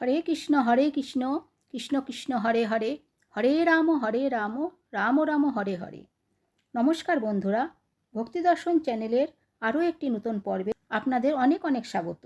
হরে কৃষ্ণ হরে কৃষ্ণ কৃষ্ণ কৃষ্ণ, হরে হরে হরে রাম হরে রাম রাম রাম, হরে হরে। নমস্কার বন্ধুরা, ভক্তি দর্শন চ্যানেলের আরও একটি নতুন পর্বে আপনাদের অনেক অনেক স্বাগত।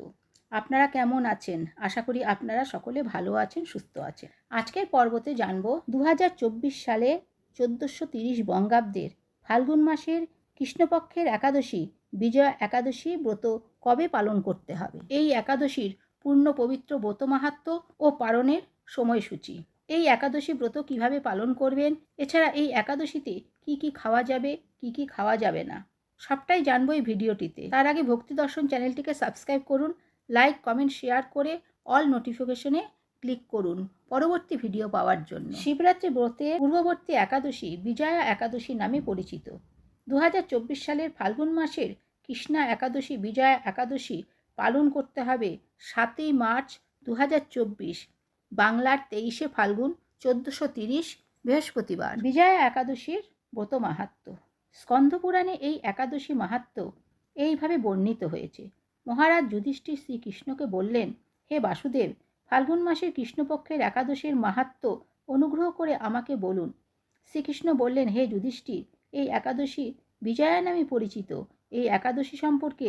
আপনারা কেমন আছেন? আশা করি আপনারা সকলে ভালো আছেন, সুস্থ আছেন। আজকের পর্বতে জানব দু হাজার চব্বিশ সালে চোদ্দোশো তিরিশ বঙ্গাব্দের ফাল্গুন মাসের কৃষ্ণপক্ষের একাদশী, বিজয়া একাদশী ব্রত কবে পালন করতে হবে? এই একাদশীর পূর্ণ পবিত্র ব্রত মাহাত্ম ও পালনের সময়সূচি। এই একাদশী ব্রত কীভাবে পালন করবেন? এছাড়া এই একাদশীতে কি কি খাওয়া যাবে, কি কি খাওয়া যাবে না? সবটাই জানব এই ভিডিওটিতে। তার আগে ভক্তি দর্শন চ্যানেলটিকে সাবস্ক্রাইব করুন, লাইক, কমেন্ট, শেয়ার করে অল নোটিফিকেশনে ক্লিক করুন পরবর্তী ভিডিও পাওয়ার জন্য। শিবরাত্রি ব্রতে পূর্ববর্তী একাদশী বিজয়া একাদশী নামে পরিচিত। দু হাজার চব্বিশ সালের ফাল্গুন মাসের কৃষ্ণা একাদশী বিজয়া একাদশী পালন করতে হবে। সাতই মার্চ দু হাজার চব্বিশ, বাংলার তেইশে ফাল্গুন চোদ্দোশো তিরিশ, বৃহস্পতিবার। বিজয়া একাদশীর ব্রত মাহাত্ম। স্কন্ধপুরাণে এই একাদশী মাহাত্ম এইভাবে বর্ণিত হয়েছে। মহারাজ যুধিষ্ঠির শ্রীকৃষ্ণকে বললেন, হে বাসুদেব, ফাল্গুন মাসের কৃষ্ণপক্ষের একাদশীর মাহাত্ম অনুগ্রহ করে আমাকে বলুন। শ্রীকৃষ্ণ বললেন, হে যুধিষ্ঠির, এই একাদশী বিজয়া নামে পরিচিত। এই একাদশী সম্পর্কে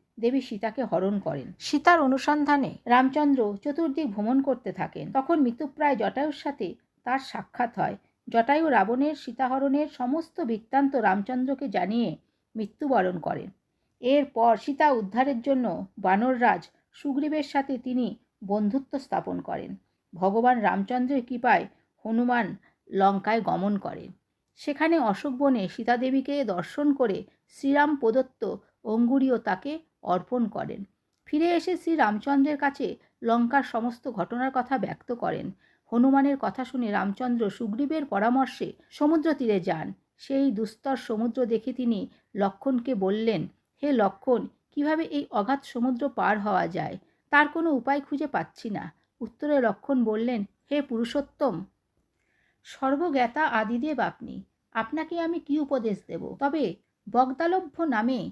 দেবী সীতাকে হরণ করেন। সীতার অনুসন্ধানে রামচন্দ্র চতুর্দিক ভ্রমণ করতে থাকেন। তখন মৃত্যুপ্রায় জটায়ুর সাথে তার সাক্ষাৎ হয়। জটায়ু রাবণের সীতাহরণের সমস্ত বৃত্তান্ত রামচন্দ্রকে জানিয়ে মৃত্যুবরণ করেন। এরপর সীতা উদ্ধারের জন্য বানররাজ সুগ্রীবের সাথে তিনি বন্ধুত্ব স্থাপন করেন। ভগবান রামচন্দ্রের কৃপায় হনুমান লঙ্কায় গমন করেন। সেখানে অশোক বনে সীতাদেবীকে দর্শন করে শ্রীরাম প্রদত্ত অঙ্গুরীও তাকে অর্পণ করেন। ফিরে এসে শ্রী রামচন্দ্রের কাছে লঙ্কার সমস্ত ঘটনার কথা ব্যক্ত করেন। হনুমানের কথা শুনে রামচন্দ্র সুগ্রীবের পরামর্শে সমুদ্র তীরে যান। সেই দুস্তর সমুদ্র দেখে তিনি লক্ষণকে বললেন, হে লক্ষণ, কীভাবে এই অগাধ সমুদ্র পার হওয়া যায়? তার কোনো উপায় খুঁজে পাচ্ছি না। উত্তরে লক্ষণ বললেন, হে পুরুষোত্তম, সর্বজ্ঞাতা আদিদেব আপনি। আপনাকে আমি কি উপদেশ দেব? তবে বগদালভ্য নামে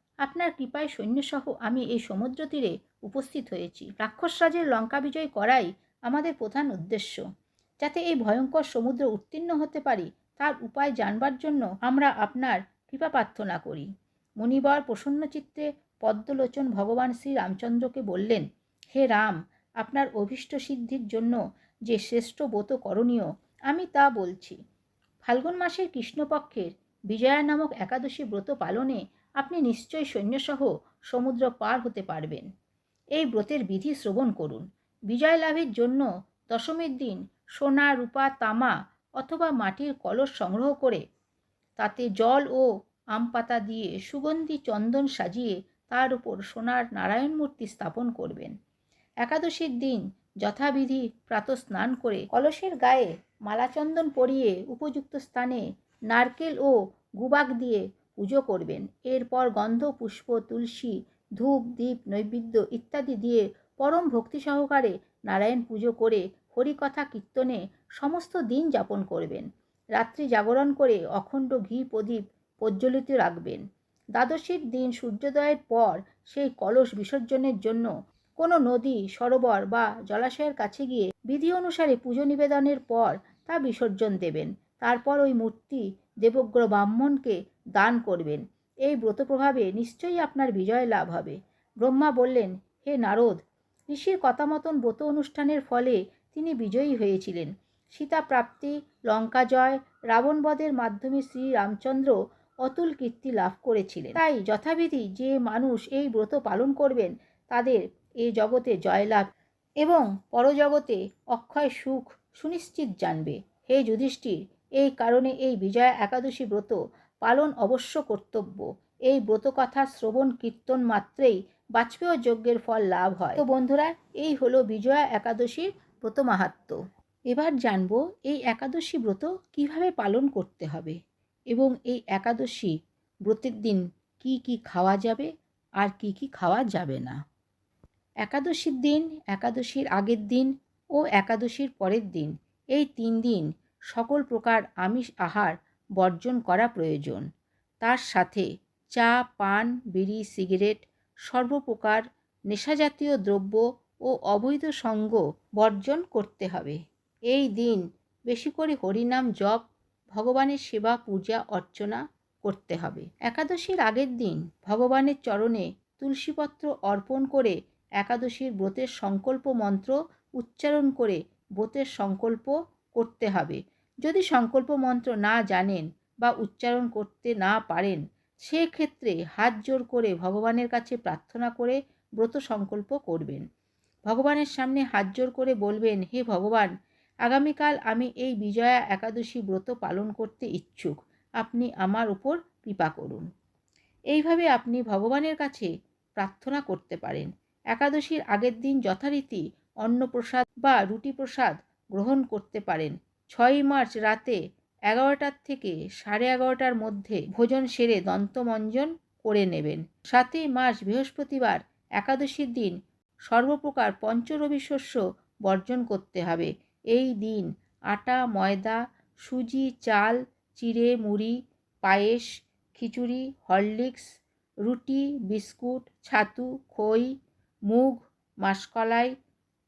আপনার কৃপায় সৈন্যসহ আমি এই সমুদ্র তীরে উপস্থিত হয়েছি। রাক্ষসরাজের লঙ্কা বিজয় করাই আমাদের প্রধান উদ্দেশ্য। যাতে এই ভয়ঙ্কর সমুদ্র উত্তীর্ণ হতে পারি, তার উপায় জানবার জন্য আমরা আপনার কৃপা প্রার্থনা করি। মুনিবর প্রসন্ন চিত্তে পদ্মলোচন ভগবান শ্রী রামচন্দ্রকে বললেন, হে রাম, আপনার অভীষ্ট সিদ্ধির জন্য যে শ্রেষ্ঠ ব্রত করণীয়, আমি তা বলছি। ফাল্গুন মাসের কৃষ্ণপক্ষের বিজয়া নামক একাদশী ব্রত পালনে আপনি নিশ্চয়ই সৈন্যসহ সমুদ্র পার হতে পারবেন। এই ব্রতের বিধি শ্রবণ করুন। বিজয় লাভের জন্য দশমীর দিন সোনা, রূপা, তামা অথবা মাটির কলস সংগ্রহ করে তাতে জল ও আম পাতা দিয়ে সুগন্ধি চন্দন সাজিয়ে তার উপর সোনার নারায়ণ মূর্তি স্থাপন করবেন। একাদশীর দিন যথাবিধি প্রাতঃস্নান করে কলসের গায়ে মালাচন্দন পরিয়ে উপযুক্ত স্থানে নারকেল ও গুবাক দিয়ে পুজো করবেন। এরপর গন্ধ, পুষ্প, তুলসী, ধূপ, দীপ, নৈবেদ্য ইত্যাদি দিয়ে পরম ভক্তি সহকারে নারায়ণ পুজো করে হরিকথা কীর্তনে সমস্ত দিন যাপন করবেন। রাত্রি জাগরণ করে অখণ্ড ঘি প্রদীপ প্রজ্বলিত রাখবেন। দ্বাদশীর দিন সূর্যোদয়ের পর সেই কলস বিসর্জনের জন্য কোনো নদী, সরোবর বা জলাশয়ের কাছে গিয়ে বিধি অনুসারে পুজো নিবেদনের পর তা বিসর্জন দেবেন। তারপর ওই মূর্তি দেবগ্র ব্রাহ্মণকে দান করবেন। এই ব্রত প্রভাবে নিশ্চয়ই আপনার বিজয় লাভ হবে। ব্রহ্মা বললেন, হে নারদ, ঋষির কথা মতন ব্রত অনুষ্ঠানের ফলে তিনি বিজয়ী হয়েছিলেন। সীতা প্রাপ্তি লঙ্কা জয় রাবণবধের মাধ্যমে শ্রী রামচন্দ্র অতুল কীর্তি লাভ করেছিলেন। তাই যথাবিধি যে মানুষ এই ব্রত পালন করবেন, তাদের এ জগতে জয়লাভ এবং পরজগতে অক্ষয় সুখ সুনিশ্চিত জানবে। হে যুধিষ্ঠির, এই কারণে এই বিজয়া একাদশী ব্রত পালন অবশ্য কর্তব্য। এই ব্রত কথা শ্রবণ কীর্তন মাত্রেই বাজপেয় যজ্ঞের ফল লাভ হয়। তো বন্ধুরা, এই হলো বিজয়া একাদশীর ব্রত মাহাত্ম্য এবার জানব এই একাদশী ব্রত কীভাবে পালন করতে হবে এবং এই একাদশী ব্রতের দিন কি কি খাওয়া যাবে আর কি কি খাওয়া যাবে না। একাদশীর দিন, একাদশীর আগের দিন ও একাদশীর পরের দিন এই তিন দিন সকল প্রকার আমিষ আহার বর্জন করা প্রয়োজন। তার সাথে চা, পান, বিড়ি, সিগারেট, সর্বপ্রকার নেশাজাতীয় দ্রব্য ও অবৈধ সঙ্গ বর্জন করতে হবে। এই দিন বেশি করে হরিনাম জপ, ভগবানের সেবা, পূজা, অর্চনা করতে হবে। একাদশীর আগের দিন ভগবানের চরণে তুলসীপত্র অর্পণ করে একাদশীর ব্রতের সংকল্প মন্ত্র উচ্চারণ করে ব্রতের সংকল্প করতে হবে। যদি সংকল্প মন্ত্র না জানেন বা উচ্চারণ করতে না পারেন, সেক্ষেত্রে হাত জোর করে ভগবানের কাছে প্রার্থনা করে ব্রত সংকল্প করবেন। ভগবানের সামনে হাত জোর করে বলবেন, হে ভগবান, আগামীকাল আমি এই বিজয়া একাদশী ব্রত পালন করতে ইচ্ছুক। আপনি আমার উপর কৃপা করুন। এইভাবে আপনি ভগবানের কাছে প্রার্থনা করতে পারেন। একাদশীর আগের দিন যথারীতি অন্নপ্রসাদ বা রুটি প্রসাদ গ্রহণ করতে পারেন। ছয়ই মার্চ রাতে এগারোটার থেকে সাড়ে এগারোটার মধ্যে ভোজন সেরে দন্তমঞ্জন করে নেবেন। সাতই মার্চ বৃহস্পতিবার একাদশীর দিন সর্বপ্রকার পঞ্চরবি শস্য বর্জন করতে হবে। এই দিন আটা, ময়দা, সুজি, চাল, চিড়ে, মুড়ি, পায়েস, খিচুড়ি, হরলিক্স, রুটি, বিস্কুট, ছাতু, খই, মুগ, মাসকলাই,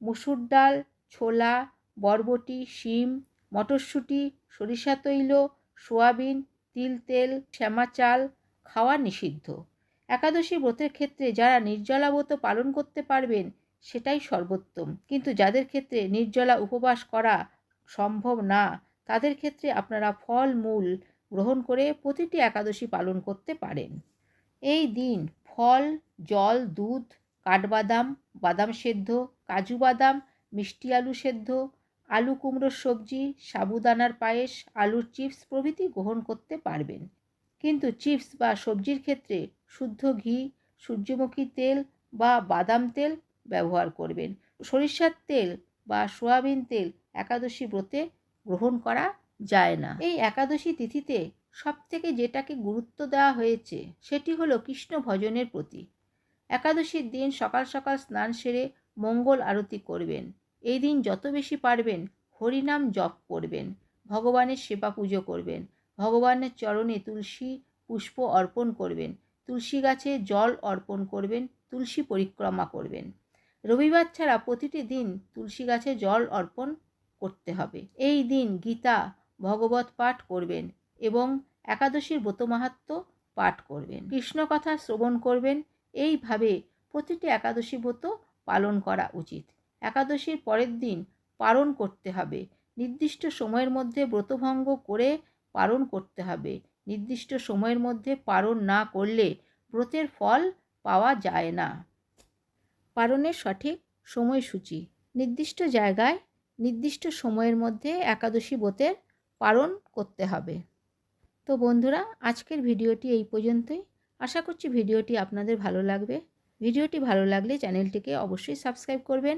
মুসুর ডাল, ছোলা, বরবটি, শিম মটরশুঁটি, সরিষা তৈল, সোয়াবিন, তিল তেল, শ্যামা চাল খাওয়া নিষিদ্ধ। একাদশী ব্রতের ক্ষেত্রে যারা নির্জলা ব্রত পালন করতে পারবেন, সেটাই সর্বোত্তম। কিন্তু যাদের ক্ষেত্রে নির্জলা উপবাস করা সম্ভব না, তাদের ক্ষেত্রে আপনারা ফল, মূল গ্রহণ করে প্রতিটি একাদশী পালন করতে পারেন। এই দিন ফল, জল, দুধ, কাঠবাদাম, বাদাম সেদ্ধ, কাজু বাদাম, মিষ্টি আলু সেদ্ধ আলু, কুমড়োর সবজি, সাবুদানার পায়েস, আলুর চিপস প্রভৃতি গ্রহণ করতে পারবেন। কিন্তু চিপস বা সবজির ক্ষেত্রে শুদ্ধ ঘি, সূর্যমুখী তেল বা বাদাম তেল ব্যবহার করবেন। সরিষার তেল বা সোয়াবিন তেল একাদশী ব্রতে গ্রহণ করা যায় না। এই একাদশী তিথিতে সব থেকে যেটাকে গুরুত্ব দেওয়া হয়েছে সেটি হলো কৃষ্ণ ভজনের প্রতি। একাদশীর দিন সকাল সকাল স্নান সেরে মঙ্গল আরতি করবেন। এই দিন যত বেশি পারবেন, হরিনাম জপ করবেন, ভগবানের সেবা পুজো করবেন, ভগবানের চরণে তুলসী পুষ্প অর্পণ করবেন, তুলসী গাছে জল অর্পণ করবেন, তুলসী পরিক্রমা করবেন। রবিবার ছাড়া প্রতিটি দিন তুলসী গাছে জল অর্পণ করতে হবে। এই দিন গীতা, ভগবত পাঠ করবেন এবং একাদশীর ব্রত মাহাত্ম পাঠ করবেন। কৃষ্ণ কথা শ্রবণ করবেন। এইভাবে প্রতিটি একাদশী ব্রত পালন করা উচিত। একাদশীর পরের দিন পালন করতে হবে। নির্দিষ্ট সময়ের মধ্যে ব্রতভঙ্গ করে পালন করতে হবে। নির্দিষ্ট সময়ের মধ্যে পালন না করলে ব্রতের ফল পাওয়া যায় না। পালনের সঠিক সময়সূচি। নির্দিষ্ট জায়গায় নির্দিষ্ট সময়ের মধ্যে একাদশী ব্রতের পালন করতে হবে। তো বন্ধুরা, আজকের ভিডিওটি এই পর্যন্তই। আশা করছি ভিডিওটি আপনাদের ভালো লাগবে। ভিডিওটি ভালো লাগলে চ্যানেলটিকে অবশ্যই সাবস্ক্রাইব করবেন।